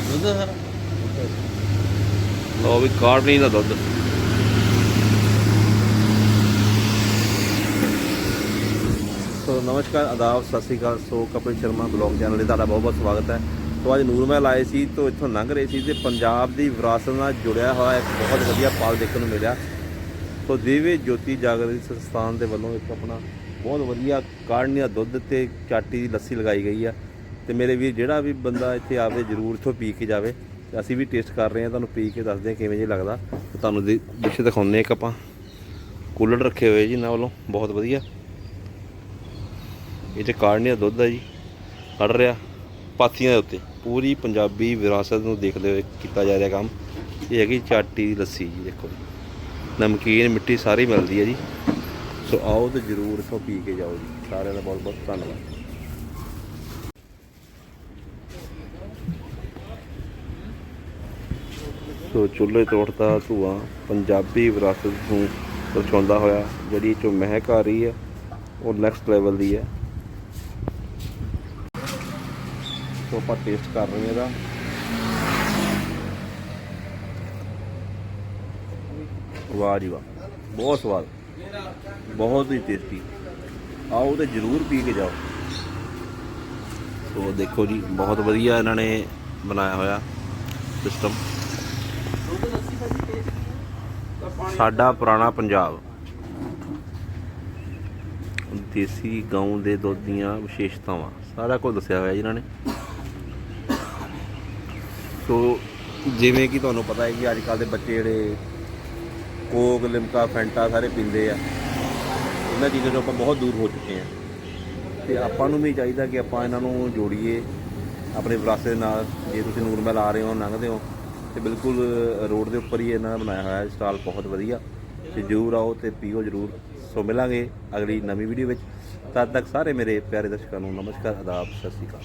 ਦੁੱਧ ਆ ਸਾਰਾ ਲਓ ਵੀ ਕਾੜਨੀ ਦਾ ਦੁੱਧ। ਸੋ ਨਮਸਕਾਰ, ਆਦਾਬ, ਸਤਿ ਸ੍ਰੀ ਅਕਾਲ। So Kapil Sharma blog channel ਤੇ ਤੁਹਾਡਾ ਬਹੁਤ ਬਹੁਤ ਸਵਾਗਤ ਹੈ। ਸੋ ਅੱਜ ਨੂਰਮਹਿਲ ਆਏ ਸੀ ਤੋਂ ਇੱਥੋਂ ਲੰਘ ਰਹੇ ਸੀ ਤੇ ਪੰਜਾਬ ਦੀ ਵਿਰਾਸਤ ਨਾਲ ਜੁੜਿਆ ਹੋਇਆ ਇੱਕ ਬਹੁਤ ਵਧੀਆ ਪਾਲ ਦੇਖਣ ਨੂੰ ਮਿਲਿਆ। ਸੋ ਦੇਵੇ ਜੋਤੀ ਜਾਗਰਤੀ ਸੰਸਥਾਨ ਦੇ ਵੱਲੋਂ ਇੱਕ ਆਪਣਾ ਬਹੁਤ ਵਧੀਆ ਕਾੜਨੀ ਦਾ ਦੁੱਧ ਤੇ ਚਾਟੀ ਦੀ ਲੱਸੀ ਲਗਾਈ ਗਈ ਆ। ਤੇ ਮੇਰੇ ਵੀਰ ਜਿਹੜਾ ਵੀ ਬੰਦਾ ਇੱਥੇ ਆਵੇ, ਜ਼ਰੂਰ ਇੱਥੋਂ ਪੀ ਕੇ ਜਾਵੇ। ਤੇ ਅਸੀਂ ਵੀ ਟੇਸਟ ਕਰ ਰਹੇ ਹਾਂ, ਤੁਹਾਨੂੰ ਪੀ ਕੇ ਦੱਸਦੇ ਹਾਂ ਕਿਵੇਂ ਜੀ ਲੱਗਦਾ। ਤੇ ਤੁਹਾਨੂੰ ਦੇ ਡਿਸ਼ ਦਿਖਾਉਂਦੇ ਹਾਂ ਇੱਕ ਆਪਾਂ। ਕੂਲਰ ਰੱਖੇ ਹੋਏ ਜੀ ਇਹਨਾਂ ਵੱਲੋਂ, ਬਹੁਤ ਵਧੀਆ। ਇਹ ਤੇ ਕਾੜਨੀ ਦਾ ਦੁੱਧ ਹੈ ਜੀ ਕੱਢ ਰਿਹਾ। ਪਾਥੀਆਂ ਦੇ ਉੱਤੇ, ਪੂਰੀ ਪੰਜਾਬੀ ਵਿਰਾਸਤ ਨੂੰ ਦੇਖਦੇ ਹੋਏ ਕੀਤਾ ਜਾ ਰਿਹਾ ਕੰਮ। ਇਹ ਹੈਗੀ ਚਾਟੀ ਦੀ ਲੱਸੀ ਜੀ, ਦੇਖੋ ਨਮਕੀਨ, ਮਿੱਟੀ ਸਾਰੀ ਮਿਲਦੀ ਹੈ ਜੀ। ਸੋ ਆਓ ਤੇ ਜਰੂਰ ਇੱਥੋਂ ਪੀ ਕੇ ਜਾਓ ਜੀ। ਸਾਰਿਆਂ ਦਾ ਬਹੁਤ ਬਹੁਤ ਧੰਨਵਾਦ। ਸੋ ਚੁੱਲ੍ਹੇ ਤੋਂ ਉੱਠਦਾ ਧੂਆਂ ਪੰਜਾਬੀ ਵਿਰਾਸਤ ਨੂੰ ਦਰਸਾਉਂਦਾ ਹੋਇਆ, ਜਿਹੜੀ ਚੋਂ ਮਹਿਕ ਆ ਰਹੀ ਹੈ, ਉਹ ਨੈਕਸਟ ਲੈਵਲ ਦੀ ਹੈ। ਸੋ ਆਪਾਂ ਟੇਸਟ ਕਰ ਰਹੇ ਹਾਂ ਇਹਦਾ। ਵਾਹ ਜੀ ਵਾਹ, ਬਹੁਤ ਸਵਾਦ, ਬਹੁਤ ਹੀ ਟੇਸਟੀ ਆਓ ਤੇ ਜਰੂਰ ਪੀ ਕੇ ਜਾਓ। ਸੋ ਦੇਖੋ ਜੀ, ਬਹੁਤ ਵਧੀਆ ਇਹਨਾਂ ਨੇ ਬਣਾਇਆ ਹੋਇਆ ਸਿਸਟਮ ਸਾਡਾ ਪੁਰਾਣਾ ਪੰਜਾਬ। ਦੇਸੀ ਗਾਉਂ ਦੇ ਦੁੱਧ ਦੀਆਂ ਵਿਸ਼ੇਸ਼ਤਾਵਾਂ। ਸਾਰਾ ਕੁਝ ਦੱਸਿਆ ਹੋਇਆ ਜੀ ਇਹਨਾਂ ਨੇ। ਸੋ ਜਿਵੇਂ ਕਿ ਤੁਹਾਨੂੰ ਪਤਾ ਹੈ ਕਿ ਅੱਜ ਕੱਲ ਦੇ ਬੱਚੇ ਜਿਹੜੇ ਕੋਕ, ਲਿਮਕਾ, ਫੈਂਟਾ ਸਾਰੇ ਪੀਂਦੇ ਆ। ਇਹਨਾਂ ਚੀਜ਼ਾਂ ਤੋਂ ਆਪਾਂ ਬਹੁਤ ਦੂਰ ਹੋ ਚੁੱਕੇ ਆ ਤੇ ਆਪਾਂ ਨੂੰ ਵੀ ਚਾਹੀਦਾ ਕਿ ਆਪਾਂ ਇਹਨਾਂ ਨੂੰ ਜੋੜੀਏ। ਆਪਣੇ ਵਿਰਾਸਤ ਦੇ ਨਾਲ, ਜੇ ਤੁਸੀਂ ਨੂਰਮਹਿਲ ਆ ਰਹੇ ਹੋ, ਲੰਘਦੇ ਹੋ ਤੇ ਬਿਲਕੁਲ ਰੋਡ ਦੇ ਉੱਪਰ ਹੀ ਇਹਨਾਂ ਦਾ ਬਣਾਇਆ ਹੋਇਆ ਸਟਾਲ ਬਹੁਤ ਵਧੀਆ। ਤੇ ਜਰੂਰ ਆਓ ਤੇ ਪੀਓ ਜਰੂਰ। ਸੋ ਮਿਲਾਂਗੇ ਅਗਲੀ ਨਵੀਂ ਵੀਡੀਓ ਵਿੱਚ। ਤਦ ਤੱਕ ਸਾਰੇ ਮੇਰੇ ਪਿਆਰੇ ਦਰਸ਼ਕਾਂ ਨੂੰ ਨਮਸਕਾਰ ਆਦਾਬ ਸਤਿ ਸ਼੍ਰੀ ਅਕਾਲ।